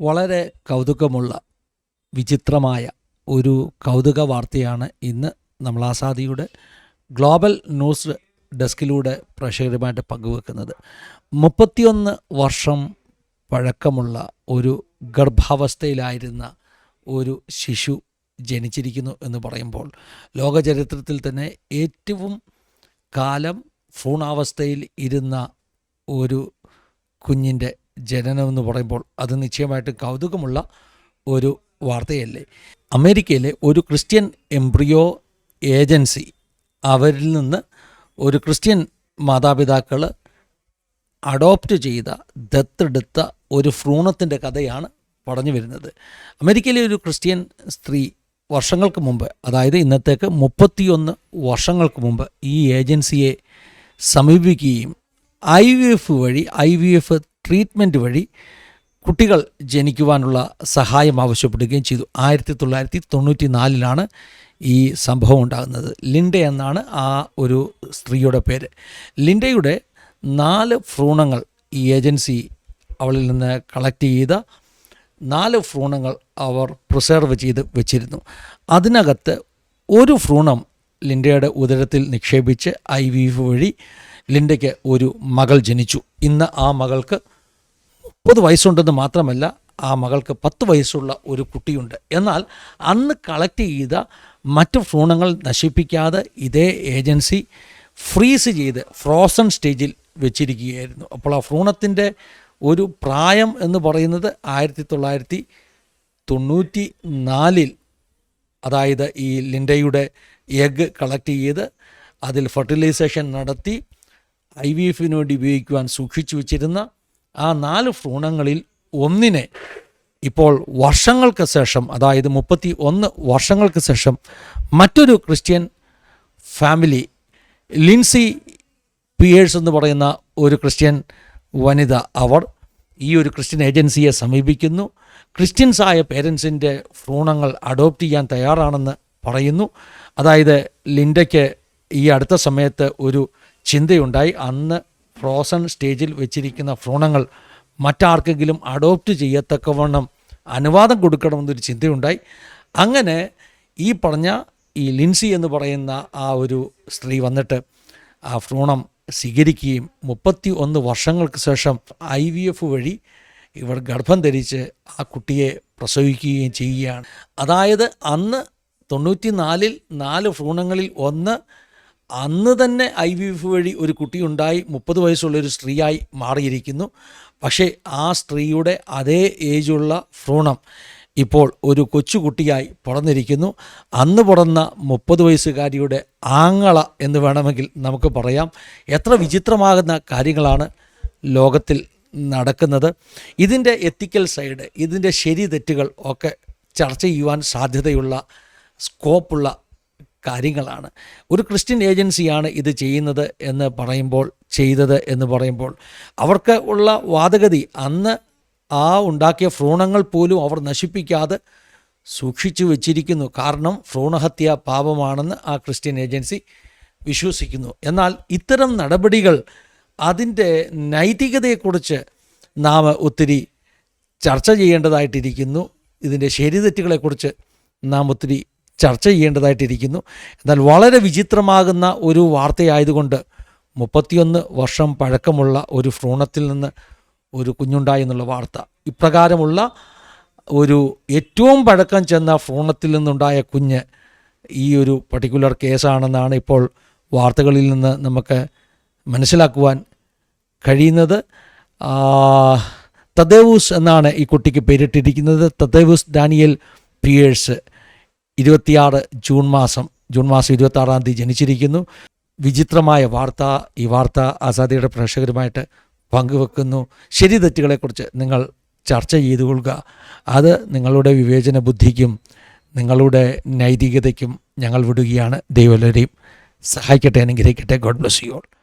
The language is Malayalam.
വളരെ കൗതുകമുള്ള വിചിത്രമായ ഒരു കൗതുക വാർത്തയാണ് ഇന്ന് നമ്മൾ ആസാദിയുടെ ഗ്ലോബൽ ന്യൂസ് ഡെസ്കിലൂടെ പ്രേക്ഷകരുമായിട്ട് പങ്കുവെക്കുന്നത്. മുപ്പത്തിയൊന്ന് വർഷം പഴക്കമുള്ള ഒരു ഗർഭാവസ്ഥയിലായിരുന്ന ഒരു ശിശു ജനിച്ചിരിക്കുന്നു എന്ന് പറയുമ്പോൾ ലോകചരിത്രത്തിൽ തന്നെ ഏറ്റവും കാലം ഭ്രൂണാവസ്ഥയിൽ ഇരുന്ന ഒരു കുഞ്ഞിന്റെ ജനനം എന്ന് പറയുമ്പോൾ അത് നിശ്ചയമായിട്ട് കൗതുകമുള്ള ഒരു വാർത്തയല്ലേ? അമേരിക്കയിലെ ഒരു ക്രിസ്ത്യൻ എംബ്രിയോ ഏജൻസി അവരിൽ നിന്ന് ഒരു ക്രിസ്ത്യൻ മാതാപിതാക്കൾ അഡോപ്റ്റ് ചെയ്ത ദത്തെടുത്ത ഒരു ഭ്രൂണത്തിന്റെ കഥയാണ് പറഞ്ഞു വരുന്നത്. അമേരിക്കയിലെ ഒരു ക്രിസ്ത്യൻ സ്ത്രീ വർഷങ്ങൾക്ക് മുമ്പ് അതായത് ഇന്നത്തേക്ക് മുപ്പത്തിയൊന്ന് വർഷങ്ങൾക്ക് മുമ്പ് ഈ ഏജൻസിയെ സമീപിക്കുകയും ഐ വി എഫ് വഴി ഐ വി എഫ് ട്രീറ്റ്മെന്റ് വഴി കുട്ടികൾ ജനിക്കുവാനുള്ള സഹായം ആവശ്യപ്പെടുകയും ചെയ്തു. ആയിരത്തി തൊള്ളായിരത്തി തൊണ്ണൂറ്റി നാലിലാണ് ഈ സംഭവം ഉണ്ടാകുന്നത്. ലിൻഡ എന്നാണ് ആ ഒരു സ്ത്രീയുടെ പേര്. ലിൻഡയുടെ നാല് ഭ്രൂണങ്ങൾ ഈ ഏജൻസി അവളിൽ നിന്ന് കളക്ട് ചെയ്ത നാല് ഭ്രൂണങ്ങൾ അവർ പ്രിസർവ് ചെയ്ത് വെച്ചിരുന്നു. അതിനകത്ത് ഒരു ഭ്രൂണം ലിൻഡയുടെ ഉദരത്തിൽ നിക്ഷേപിച്ച് ഐ വി എഫ് വഴി ലിൻഡയ്ക്ക് ഒരു മകൾ ജനിച്ചു. ഇന്ന് ആ മകൾക്ക് മുപ്പത് വയസ്സുണ്ടെന്ന് മാത്രമല്ല ആ മകൾക്ക് പത്ത് വയസ്സുള്ള ഒരു കുട്ടിയുണ്ട്. എന്നാൽ അന്ന് കളക്ട് ചെയ്ത മറ്റു ഭ്രൂണങ്ങൾ നശിപ്പിക്കാതെ ഇതേ ഏജൻസി ഫ്രീസ് ചെയ്ത് ഫ്രോസൺ സ്റ്റേജിൽ വെച്ചിരിക്കുകയായിരുന്നു. അപ്പോൾ ആ ഭ്രൂണത്തിന്റെ ഒരു പ്രായം എന്ന് പറയുന്നത് ആയിരത്തി തൊള്ളായിരത്തി തൊണ്ണൂറ്റി നാലിൽ അതായത് ഈ ലിൻഡയുടെ എഗ് കളക്ട് ചെയ്ത് അതിൽ ഫെർട്ടിലൈസേഷൻ നടത്തി ഐ വി എഫിന് വേണ്ടി ഉപയോഗിക്കുവാൻ സൂക്ഷിച്ചു വച്ചിരുന്ന ആ നാല് ഭ്രൂണങ്ങളിൽ ഒന്നിനെ ഇപ്പോൾ വർഷങ്ങൾക്ക് ശേഷം അതായത് മുപ്പത്തി ഒന്ന് വർഷങ്ങൾക്ക് ശേഷം മറ്റൊരു ക്രിസ്ത്യൻ ഫാമിലി ലിൻസി പിയേഴ്സ് എന്ന് പറയുന്ന ഒരു ക്രിസ്ത്യൻ വനിത അവർ ഈ ഒരു ക്രിസ്ത്യൻ ഏജൻസിയെ സമീപിക്കുന്നു. ക്രിസ്ത്യൻസ് ആയ പേരൻസിന്റെ ഭ്രൂണങ്ങൾ അഡോപ്റ്റ് ചെയ്യാൻ തയ്യാറാണെന്ന് പറയുന്നു. അതായത് ലിൻഡയ്ക്ക് ഈ അടുത്ത സമയത്ത് ഒരു ചിന്തയുണ്ടായി. അന്ന് ഫ്രോസൺ സ്റ്റേജിൽ വെച്ചിരിക്കുന്ന ഭ്രൂണങ്ങൾ മറ്റാർക്കെങ്കിലും അഡോപ്റ്റ് ചെയ്യത്തക്കവണ്ണം അനുവാദം കൊടുക്കണമെന്നൊരു ചിന്തയുണ്ടായി. അങ്ങനെ ഈ പറഞ്ഞ ഈ ലിൻസി എന്ന് പറയുന്ന ആ ഒരു സ്ത്രീ വന്നിട്ട് ആ ഭ്രൂണം സ്വീകരിക്കുകയും മുപ്പത്തി ഒന്ന് വർഷങ്ങൾക്ക് ശേഷം ഐ വി എഫ് വഴി ഇവർ ഗർഭം ധരിച്ച് ആ കുട്ടിയെ പ്രസവിക്കുകയും ചെയ്യുകയാണ്. അതായത് അന്ന് തൊണ്ണൂറ്റി നാലിൽ നാല് ഭ്രൂണങ്ങളിൽ ഒന്ന് അന്ന് തന്നെ ഐ വി എഫ് വഴി ഒരു കുട്ടിയുണ്ടായി മുപ്പത് വയസ്സുള്ള ഒരു സ്ത്രീയായി മാറിയിരിക്കുന്നു. പക്ഷേ ആ സ്ത്രീയുടെ അതേ ഏജുള്ള ഭ്രൂണം ഇപ്പോൾ ഒരു കൊച്ചുകുട്ടിയായി പുറന്നിരിക്കുന്നു അന്ന് പുറന്ന മുപ്പത് വയസ്സുകാരിയുടെ ആങ്ങള എന്ന് വേണമെങ്കിൽ നമുക്ക് പറയാം. എത്ര വിചിത്രമാകുന്ന കാര്യങ്ങളാണ് ലോകത്തിൽ നടക്കുന്നത്. ഇതിന്റെ എത്തിക്കൽ സൈഡ് ഇതിന്റെ ശരി തെറ്റുകൾ ഒക്കെ ചർച്ച ചെയ്യുവാൻ സാധ്യതയുള്ള സ്കോപ്പുള്ള കാര്യങ്ങളാണ്. ഒരു ക്രിസ്ത്യൻ ഏജൻസിയാണ് ഇത് ചെയ്യുന്നത് എന്ന് പറയുമ്പോൾ ചെയ്തത് എന്ന് പറയുമ്പോൾ അവർക്ക് ഉള്ള വാദഗതി അന്ന് ആ ഉണ്ടാക്കിയ ഭ്രൂണങ്ങൾ പോലും അവർ നശിപ്പിക്കാതെ സൂക്ഷിച്ചു വച്ചിരിക്കുന്നു. കാരണം ഭ്രൂണഹത്യ പാപമാണെന്ന് ആ ക്രിസ്ത്യൻ ഏജൻസി വിശ്വസിക്കുന്നു. എന്നാൽ ഇത്തരം നടപടികൾ അതിന്റെ നൈതികതയെക്കുറിച്ച് നാം ഒത്തിരി ചർച്ച ചെയ്യേണ്ടതായിട്ടിരിക്കുന്നു. ഇതിന്റെ ശരിതെറ്റുകളെക്കുറിച്ച് നാം ഒത്തിരി ചർച്ച ചെയ്യേണ്ടതായിട്ടിരിക്കുന്നു. എന്നാൽ വളരെ വിചിത്രമാകുന്ന ഒരു വാർത്തയായതുകൊണ്ട് മുപ്പത്തിയൊന്ന് വർഷം പഴക്കമുള്ള ഒരു ഭ്രൂണത്തിൽ നിന്ന് ഒരു കുഞ്ഞുണ്ടായി എന്നുള്ള വാർത്ത. ഇപ്രകാരമുള്ള ഒരു ഏറ്റവും പഴക്കം ചെന്ന ഭ്രൂണത്തിൽ നിന്നുണ്ടായ കുഞ്ഞ് ഈ ഒരു പർട്ടിക്കുലർ കേസാണെന്നാണ് ഇപ്പോൾ വാർത്തകളിൽ നിന്ന് നമുക്ക് മനസ്സിലാക്കുവാൻ കഴിയുന്നത്. തദേവൂസ് എന്നാണ് ഈ കുട്ടിക്ക് പേരിട്ടിരിക്കുന്നത്. Thaddeus Daniel Pierce. ഇരുപത്തിയാറ് ജൂൺ മാസം ജൂൺ മാസം ഇരുപത്തി ആറാം തീയതി ജനിച്ചിരിക്കുന്നു. വിചിത്രമായ വാർത്ത ഈ വാർത്ത ആസാദിയുടെ പ്രേക്ഷകരുമായിട്ട് പങ്കുവെക്കുന്നു. ശരി തെറ്റുകളെക്കുറിച്ച് നിങ്ങൾ ചർച്ച ചെയ്തു കൊള്ളുക അത് നിങ്ങളുടെ വിവേചന ബുദ്ധിക്കും നിങ്ങളുടെ നൈതികതയ്ക്കും ഞങ്ങൾ വിടുകയാണ്. ദൈവലരെയും സഹായിക്കട്ടെ അനുഗ്രഹിക്കട്ടെ. God bless you all